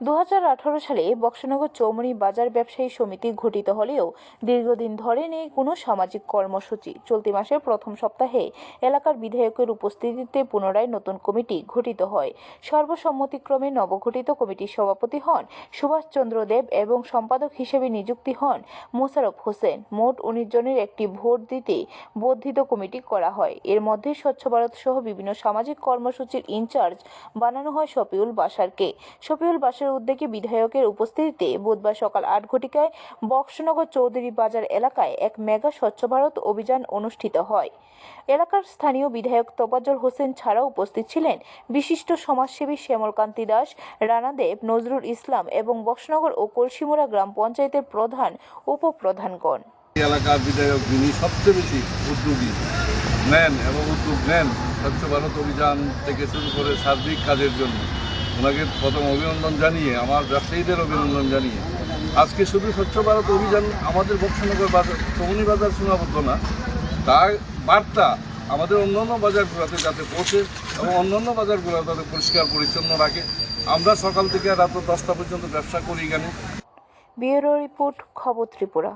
দু হাজার আঠারো সালে বক্সনগর চৌমনি বাজার ব্যবসায়ী সমিতি গঠিত হলেও দীর্ঘদিন ধরে নেই কোনো সামাজিক কর্মসূচি। চলতি মাসের প্রথম সপ্তাহে এলাকার বিধায়কের উপস্থিতিতে পুনরায় নতুন কমিটি গঠিত হয়। সর্বসম্মতিক্রমে নবগঠিত কমিটির সভাপতি হন সুভাষচন্দ্র দেব এবং সম্পাদক হিসেবে নিযুক্তি হন মোশারফ হোসেন। মোট উনিশ জনের একটি ভোট দিতে বর্ধিত কমিটি করা হয়। এর মধ্যে স্বচ্ছ ভারত সহ বিভিন্ন সামাজিক কর্মসূচির ইনচার্জ বানানো হয় শফিউল বাসারকে শফিউল বাসার উদ্যোগে বিধায়কের উপস্থিতিতে বুধবার সকাল আট ঘটিকায় বক্সনগর চৌধুরী বাজার এলাকায় এক মেগা স্বচ্ছ ভারত অভিযান অনুষ্ঠিত হয়। এলাকার স্থানীয় বিধায়ক তোপাজল হোসেন ছাড়াও উপস্থিত ছিলেন বিশিষ্ট সমাজসেবী শ্যামলকান্তি দাস রানাদেব নজরুল ইসলাম এবং বক্সনগর ও কলসিমুরা গ্রাম পঞ্চায়েতের প্রধান উপপ্রধানগণ। এলাকার বিধায়ক যিনি সবচেয়ে বেশি উদ্যোগী, নেন এবং উদ্যোগ নেন স্বচ্ছ ভারত অভিযান থেকে শুরু করে সার্বিক কাজের জন্য। ওনাকে প্রথম অভিনন্দন জানিয়ে, আমার ব্যবসায়ীদের অভিনন্দন জানিয়ে। আজকে শুধু স্বচ্ছ ভারত অভিযান আমাদের বক্সনগর বাজার চৌমনি বাজার সীমাবদ্ধ না, তার বার্তা আমাদের অন্যান্য বাজারগুলোতে যাতে পৌঁছে এবং অন্যান্য বাজারগুলো যাতে পরিষ্কার, পরিচ্ছন্ন রাখে। আমরা সকাল থেকে রাত দশটা পর্যন্ত ব্যবসা করি এখানে। ব্যুরো রিপোর্ট, খবর ত্রিপুরা।